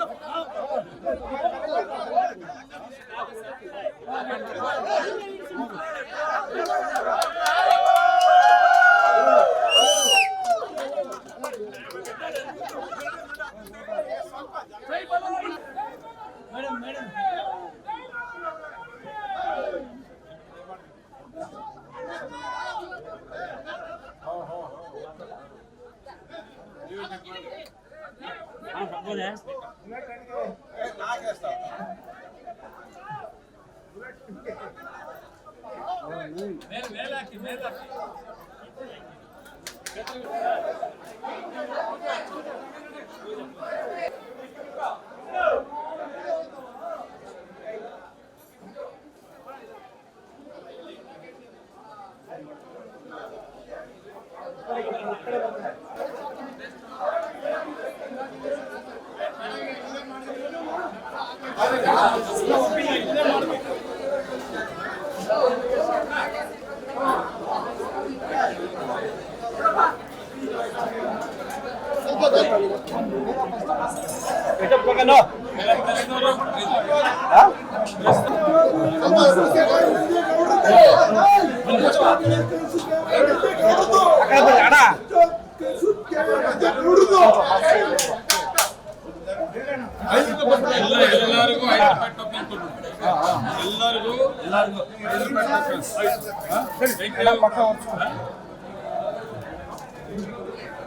ಎಲ್ಲ ಎಲ್ಲರಿಗೂ ಮೇಲಾಕಿ ರೂಪಾಯಿ ಟೋಕನ್ ಕೊಡು ಎಲ್ಲರಿಗೂ ಎಲ್ಲರಿಗೂ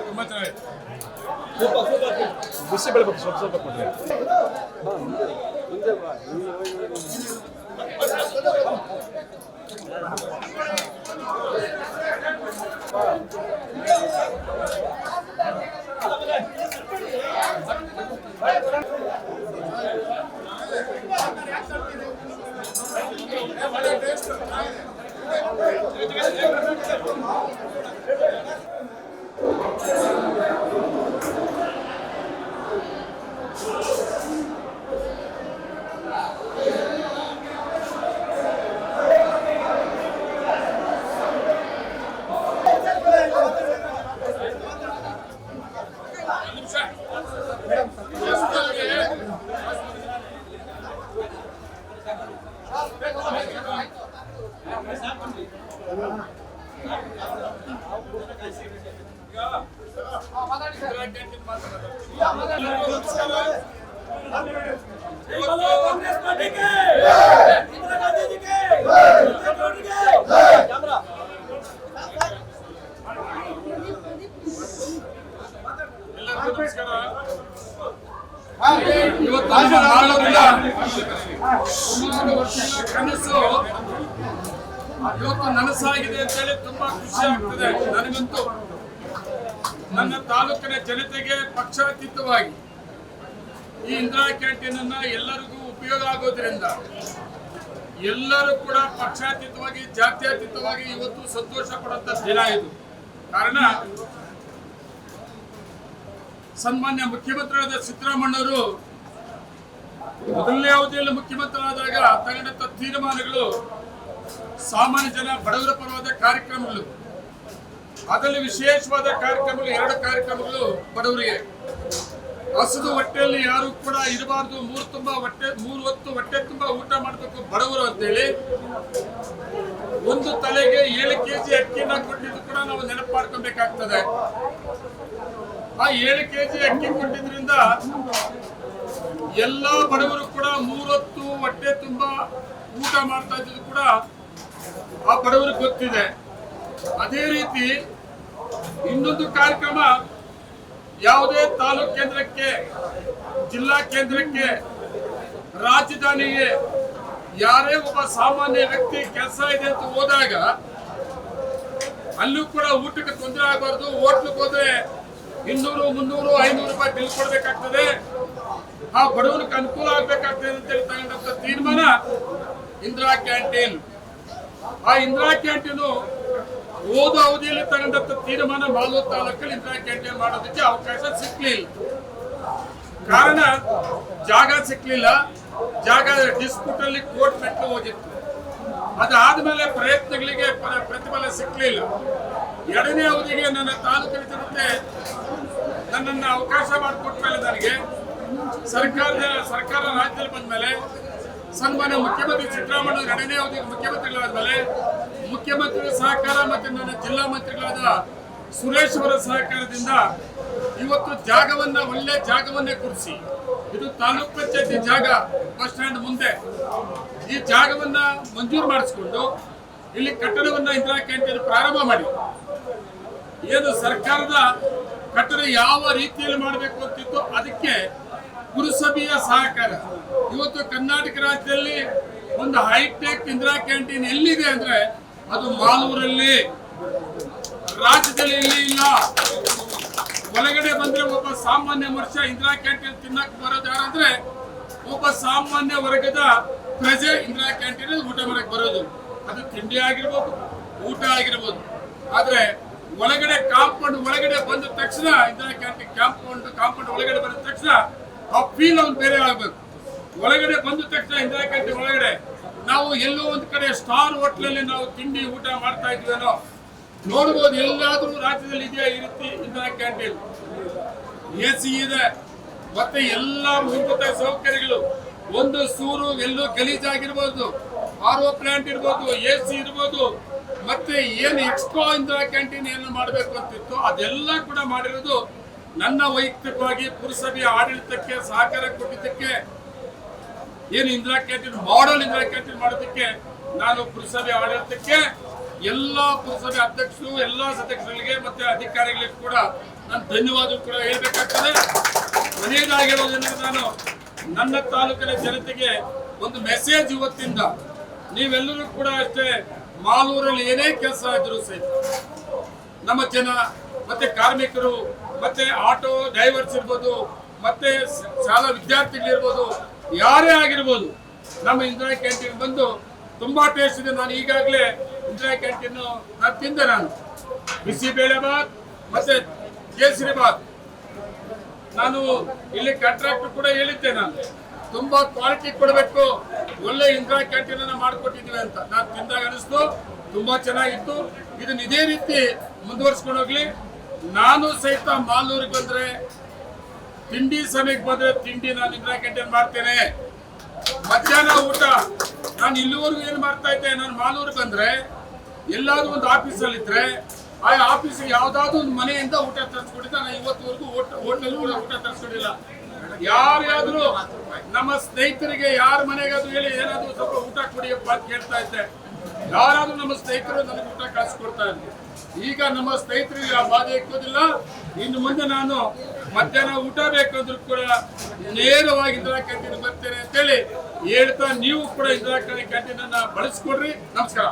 ತುಂಬಾ ಚೆನ್ನಾಗಿದೆ ಬಿಸಿ ಬೆಳಬೇಕು ಸ್ವಲ್ಪ ಸ್ವಲ್ಪ ಕೊಡಿ ಎಲ್ಲರಿಗೂ ನಮಸ್ಕಾರ ಇವತ್ತು ನಮ್ಮ ಬಾಳದ ಸುಮಾರು ವರ್ಷಗಳ ಕನಸು ಇವತ್ತು ನನಸಾಗಿದೆ ಅಂತೇಳಿ ತುಂಬಾ ಖುಷಿ ಆಗ್ತದೆ. ನನಗಂತೂ ನನ್ನ ತಾಲೂಕಿನ ಜನತೆಗೆ ಪಕ್ಷಾತೀತವಾಗಿ ಈ ಇಂದಿರಾ ಕ್ಯಾಂಟೀನ್ ಅನ್ನ ಎಲ್ಲರಿಗೂ ಉಪಯೋಗ ಆಗೋದ್ರಿಂದ ಎಲ್ಲರೂ ಕೂಡ ಪಕ್ಷಾತೀತವಾಗಿ, ಜಾತ್ಯತೀತವಾಗಿ ಇವತ್ತು ಸಂತೋಷ ಪಡುವಂತ ದಿನ ಇದು. ಕಾರಣ ಸನ್ಮಾನ್ಯ ಮುಖ್ಯಮಂತ್ರಿಯಾದ ಸಿದ್ದರಾಮಣ್ಣವರು ಮೊದಲನೇ ಅವಧಿಯಲ್ಲಿ ಮುಖ್ಯಮಂತ್ರಿಯಾದಾಗ ತಗೊಂಡಂತ ತೀರ್ಮಾನಗಳು ಸಾಮಾನ್ಯ ಜನ ಬಡವರ ಪರವಾದ ಕಾರ್ಯಕ್ರಮಗಳು. ಅದರಲ್ಲಿ ವಿಶೇಷವಾದ ಕಾರ್ಯಕ್ರಮಗಳು, ಎರಡು ಕಾರ್ಯಕ್ರಮಗಳು ಬಡವರಿಗೆ. ಹಸಿದು ಹೊಟ್ಟೆಯಲ್ಲಿ ಯಾರು ಕೂಡ ಇರಬಾರ್ದು, ಮೂರು ತುಂಬಾ ಹೊಟ್ಟೆ, ಮೂರು ಹೊತ್ತು ಹೊಟ್ಟೆ ತುಂಬಾ ಊಟ ಮಾಡಬೇಕು ಬಡವರು ಅಂತೇಳಿ ಒಂದು ತಲೆಗೆ ಏಳು ಕೆಜಿ ಅಕ್ಕಿನ ಕೊಟ್ಟಿದ್ದು ಕೂಡ ನಾವು ನೆನಪು ಮಾಡ್ಕೊಬೇಕಾಗ್ತದೆ ಆ ಏಳು ಕೆಜಿ ಅಕ್ಕಿ ಕೊಟ್ಟಿದ್ರಿಂದ ಎಲ್ಲ ಬಡವರು ಕೂಡ ಮೂರೊತ್ತು ಹೊಟ್ಟೆ ತುಂಬಾ ಊಟ ಮಾಡ್ತಾ ಇದ್ದು ಕೂಡ ಆ ಬಡವರಿಗೆ ಗೊತ್ತಿದೆ. ಅದೇ ರೀತಿ ಇನ್ನೊಂದು ಕಾರ್ಯಕ್ರಮ ಯಾವುದೇ ತಾಲೂಕ್ ಕೇಂದ್ರಕ್ಕೆ, ಜಿಲ್ಲಾ ಕೇಂದ್ರಕ್ಕೆ, ರಾಜಧಾನಿಗೆ ಯಾರೇ ಒಬ್ಬ ಸಾಮಾನ್ಯ ವ್ಯಕ್ತಿ ಕೆಲಸ ಇದೆ ಅಂತ ಹೋದಾಗ ಅಲ್ಲೂ ಕೂಡ ಊಟಕ್ಕೆ ತೊಂದರೆ ಆಗಬಾರ್ದು. ಹೋಟ್ಲಿಗೆ ಹೋದ್ರೆ ಇನ್ನೂರು, ಮುನ್ನೂರು, ಐನೂರು ರೂಪಾಯಿ ಬಿಲ್ ಕೊಡ್ಬೇಕಾಗ್ತದೆ. ಆ ಬಡವನಿಗೆ ಅನುಕೂಲ ಆಗ್ಬೇಕಾಗ್ತದೆ ಅಂತ ತಗೊಂಡಂತ ತೀರ್ಮಾನ ಇಂದಿರಾ ಕ್ಯಾಂಟೀನ್. ಆ ಇಂದಿರಾ ಕ್ಯಾಂಟೀನು ಓದು ಅವಧಿಯಲ್ಲಿ ತಗೊಂಡಂತ ತೀರ್ಮಾನ ಮಾಲೂರು ತಾಲೂಕಲ್ಲಿ ಇಂದಿರಾ ಕ್ಯಾಂಟೀನ್ ಮಾಡೋದಕ್ಕೆ ಅವಕಾಶ ಸಿಕ್ಲಿಲ್ಲ. ಕಾರಣ, ಜಾಗ ಸಿಕ್ಲಿಲ್ಲ. ಜಾಗ ಡಿಸ್ಪ್ಯೂಟ್ ಅಲ್ಲಿ ಕೋರ್ಟ್ ಮೆಟ್ಲು ಹೋಗಿತ್ತು. ಅದಾದ್ಮೇಲೆ ಪ್ರಯತ್ನಗಳಿಗೆ ಪ್ರ- ಪ್ರತಿಫಲ ಸಿಕ್ಲಿಲ್ಲ. ಎರಡನೇ ಅವಧಿಗೆ ನನ್ನ ತಾಲೂಕಿನ ಜನತೆ ನನ್ನನ್ನು ಅವಕಾಶ ಮಾಡಿಕೊಟ್ಟ ಮೇಲೆ ನನಗೆ ಸರ್ಕಾರದ ಸರ್ಕಾರ ರಾಜ್ಯದಲ್ಲಿ ಬಂದ ಮೇಲೆ ಸನ್ಮಾನ್ಯ ಮುಖ್ಯಮಂತ್ರಿ ಸಿದ್ದರಾಮಯ್ಯ ಎರಡನೇ ಮುಖ್ಯಮಂತ್ರಿಗಳಾದ ಮೇಲೆ ಮುಖ್ಯಮಂತ್ರಿಗಳ ಸಹಕಾರ ಮತ್ತು ನನ್ನ ಜಿಲ್ಲಾ ಮಂತ್ರಿಗಳಾದ ಸುರೇಶ್ ಅವರ ಸಹಕಾರದಿಂದ ಇವತ್ತು ಜಾಗವನ್ನ ಒಳ್ಳೆ ಜಾಗವನ್ನೇ ಕುರಿಸಿ, ಇದು ತಾಲೂಕ್ ಪಂಚಾಯತಿ ಜಾಗ, ಬಸ್ ಸ್ಟ್ಯಾಂಡ್ ಮುಂದೆ ಈ ಜಾಗವನ್ನ ಮಂಜೂರು ಮಾಡಿಸಿಕೊಂಡು ಇಲ್ಲಿ ಕಟ್ಟಡವನ್ನ ಇಂದಿರಾ ಕ್ಯಾಂಟೀನ್ ಪ್ರಾರಂಭ ಮಾಡಿ. ಏನು ಸರ್ಕಾರದ ಕಟ್ಟಡ ಯಾವ ರೀತಿಯಲ್ಲಿ ಮಾಡಬೇಕು ಅಂತಿತ್ತು ಅದಕ್ಕೆ ಪುರಸಭೆಯ ಸಹಕಾರ. ಇವತ್ತು ಕರ್ನಾಟಕ ರಾಜ್ಯದಲ್ಲಿ ಒಂದು ಹೈಟೆಕ್ ಇಂದಿರಾ ಕ್ಯಾಂಟೀನ್ ಎಲ್ಲಿದೆ ಅಂದ್ರೆ ಅದು ಮಾಲೂರಲ್ಲಿ. ರಾಜ್ಯದಲ್ಲಿ ಎಲ್ಲಿ ಇಲ್ಲ. ಒಳಗಡೆ ಬಂದ್ರೆ ಒಬ್ಬ ಸಾಮಾನ್ಯ ಮನುಷ್ಯ ಇಂದಿರಾ ಕ್ಯಾಂಟೀನ್ ತಿನ್ನಕ್ ಬರೋದು ಯಾರಂದ್ರೆ ಒಬ್ಬ ಸಾಮಾನ್ಯ ವರ್ಗದ ಪ್ರಜೆ ಇಂದಿರಾ ಕ್ಯಾಂಟೀನ್ ಊಟ ಮಾಡಕ್ ಬರೋದು. ಅದು ತಿಂಡಿ ಆಗಿರ್ಬೋದು, ಊಟ ಆಗಿರ್ಬೋದು. ಆದ್ರೆ ಒಳಗಡೆ ಕಾಂಪೌಂಡ್ ಒಳಗಡೆ ಬಂದ ತಕ್ಷಣ ಇಂದಿರಾ ಕ್ಯಾಂಟೀನ್ ಕಾಂಪೌಂಡ್ ಕಾಂಪೌಂಡ್ ಒಳಗಡೆ ಬಂದ ತಕ್ಷಣ ಆ ಫೀಲ್ ಅವ್ನು ಬೇರೆ ಆಗಬೇಕು. ಒಳಗಡೆ ಬಂದ ತಕ್ಷಣ ಇಂದಿರಾ ಕ್ಯಾಂಟೀನ್ ಒಳಗಡೆ ನಾವು ಎಲ್ಲೋ ಒಂದು ಕಡೆ ಸ್ಟಾರ್ ಹೋಟ್ಲಲ್ಲಿ ನಾವು ತಿಂಡಿ ಊಟ ಮಾಡ್ತಾ ಇದ್ವೇನೋ ನೋಡ್ಬೋದು ಎಲ್ಲಾದ್ರೂ ರಾಜ್ಯದಲ್ಲಿ ಇದೆಯಾ ಈ ರೀತಿ ಇಂದಿರಾ ಕ್ಯಾಂಟೀನ್ ಎ ಸಿ ಇದೆ. ಮತ್ತೆ ಎಲ್ಲ ಮೂಲಭೂತ ಸೌಕರ್ಯಗಳು. ಒಂದು ಸೂರು, ಎಲ್ಲೂ ಗಲೀಜಾಗಿರ್ಬೋದು ಆರ್ ಒ ಪ್ಲಾಂಟ್ ಇರ್ಬೋದು ಎ ಸಿ ಇರ್ಬೋದು. ಮತ್ತೆ ಏನು ಎಕ್ಸ್ಟ್ರಾ ಇಂದಿರಾ ಕ್ಯಾಂಟೀನ್ ಏನು ಮಾಡಬೇಕು ಅಂತಿತ್ತು ಅದೆಲ್ಲ ಕೂಡ ಮಾಡಿರೋದು ನನ್ನ ವೈಯಕ್ತಿಕವಾಗಿ ಪುರಸಭೆಯ ಆಡಳಿತಕ್ಕೆ ಸಹಕಾರ ಕೊಟ್ಟಿದ್ದಕ್ಕೆ, ಏನು ಇಂದಿರಾ ಕ್ಯಾಂಟೀನ್ ಮಾಡಲ್ ಇಂದಿರಾ ಕ್ಯಾಂಟೀನ್ ಮಾಡೋದಕ್ಕೆ ನಾನು ಪುರಸಭೆ ಆಡಳಿತಕ್ಕೆ, ಎಲ್ಲ ಪುರಸಭೆ ಅಧ್ಯಕ್ಷರು, ಎಲ್ಲ ಸದಸ್ಯರಿಗೆ ಮತ್ತೆ ಅಧಿಕಾರಿಗಳಿಗೆ ಕೂಡ ನಾನು ಧನ್ಯವಾದ ಕೂಡ ಹೇಳ್ಬೇಕಾಗ್ತದೆ. ಮನೆಯದಾಗಿರೋದ್ರಿಂದ ನಾನು ನನ್ನ ತಾಲೂಕಿನ ಜನತೆಗೆ ಒಂದು ಮೆಸೇಜ್ ಇವತ್ತಿಂದ. ನೀವೆಲ್ಲರೂ ಕೂಡ ಅಷ್ಟೇ ಮಾಲೂರಲ್ಲಿ ಏನೇ ಕೆಲಸ ಇದ್ರು ಸಹಿತ ನಮ್ಮ ಜನ ಮತ್ತೆ ಕಾರ್ಮಿಕರು ಮತ್ತೆ ಆಟೋ ಡ್ರೈವರ್ಸ್ ಇರ್ಬೋದು, ಮತ್ತೆ ಶಾಲಾ ವಿದ್ಯಾರ್ಥಿಗಳಿರ್ಬೋದು ಯಾರೇ ಆಗಿರ್ಬೋದು, ನಮ್ಮ ಇಂದಿರಾ ಕ್ಯಾಂಟೀನ್ ಬಂದು ತುಂಬಾ ಟೇಸ್ಟ್ ಇದೆ. ನಾನು ಈಗಾಗಲೇ ಇಂದಿರಾ ಕ್ಯಾಂಟೀನ್ ನಾನು ತಿಂದೆ ನಾನು. ಬಿಸಿ ಬೇಳೆ ಬಾತ್ ಮತ್ತೆ ಕೇಸರಿ ಬಾತ್. ನಾನು ಇಲ್ಲಿ ಕಾಂಟ್ರಾಕ್ಟ್ ಕೂಡ ಹೇಳಿದ್ದೆ ನಾನು. ತುಂಬಾ ಕ್ವಾಲಿಟಿ ಕೊಡಬೇಕು, ಒಳ್ಳೆ ಇಂದಿರಾ ಕ್ಯಾಂಟೀನ್ ಅನ್ನ ಮಾಡಿಕೊಟ್ಟಿದ್ದೀವಿ ಅಂತ. ನಾನು ತಿಂದಾಗ ಅನಿಸ್ತು, ತುಂಬಾ ಚೆನ್ನಾಗಿತ್ತು. ಇದನ್ನ ಇದೇ ರೀತಿ ಮುಂದುವರ್ಸ್ಕೊಂಡು ಹೋಗ್ಲಿ. ನಾನು ಸಹಿತ ಮಾಲೂರಿಗೆ ಬಂದ್ರೆ, ತಿಂಡಿ ಸಮಯಕ್ಕೆ ಬಂದ್ರೆ ತಿಂಡಿ ನಾನು ಇಂದಿರಾ ಕ್ಯಾಂಟೀನ್ ಮಾಡ್ತೇನೆ. ಮಧ್ಯಾಹ್ನ ಊಟ, ನಾನು ಇಲ್ಲಿವರೆಗೂ ಏನು ಮಾಡ್ತಾ ಇದ್ದೆ, ನಾನು ಮಾಲೂರಿಗೆ ಬಂದ್ರೆ, ಎಲ್ಲಾದ್ರೂ ಒಂದು ಆಫೀಸಲ್ಲಿ ಇದ್ರೆ ಆ ಆಫೀಸ್ ಯಾವ್ದಾದ್ರು ಒಂದು ಮನೆಯಿಂದ ಊಟ ತರಿಸ್ಕೊಂಡಿದ್ದೆ ನಾನು ಇವತ್ತುವರೆಗೂ ಹೋಟೆಲ್ ಊಟ ತರಿಸ್ಕೊಂಡಿಲ್ಲ. ಯಾರ್ಯಾದ್ರೂ ನಮ್ಮ ಸ್ನೇಹಿತರಿಗೆ, ಯಾರ ಮನೆಗಾದ್ರೂ ಹೇಳಿ, ಏನಾದ್ರೂ ಸ್ವಲ್ಪ ಊಟ ಕೊಡಿಯಪ್ಪ ಅಂತ ಕೇಳ್ತಾ ಇದ್ದೆ. ಯಾರಾದ್ರೂ ನಮ್ಮ ಸ್ನೇಹಿತರು ನನಗೆ ಊಟ ಕಳ್ಸಿಕೊಡ್ತಾ ಇದ್ರು. ಈಗ ನಮ್ಮ ಸ್ನೇಹಿತರಿಗೆ ಬಾಧೆ ಇಕ್ಕೋದಿಲ್ಲ. ಇನ್ನು ಮುಂದೆ ನಾನು ಮಧ್ಯಾಹ್ನ ಊಟ ಬೇಕಂದ್ರೂ ಕೂಡ ನೇರವಾಗಿ ಇಂದಿರಾ ಕ್ಯಾಂಟೀನ್ ಬರ್ತೇನೆ ಅಂತೇಳಿ ಹೇಳ್ತಾ ನೀವು ಕೂಡ ಇಂದಿರಾ ಕ್ಯಾಂಟೀನ್ ಅನ್ನ ಬಳಸ್ಕೊಡ್ರಿ. ನಮಸ್ಕಾರ.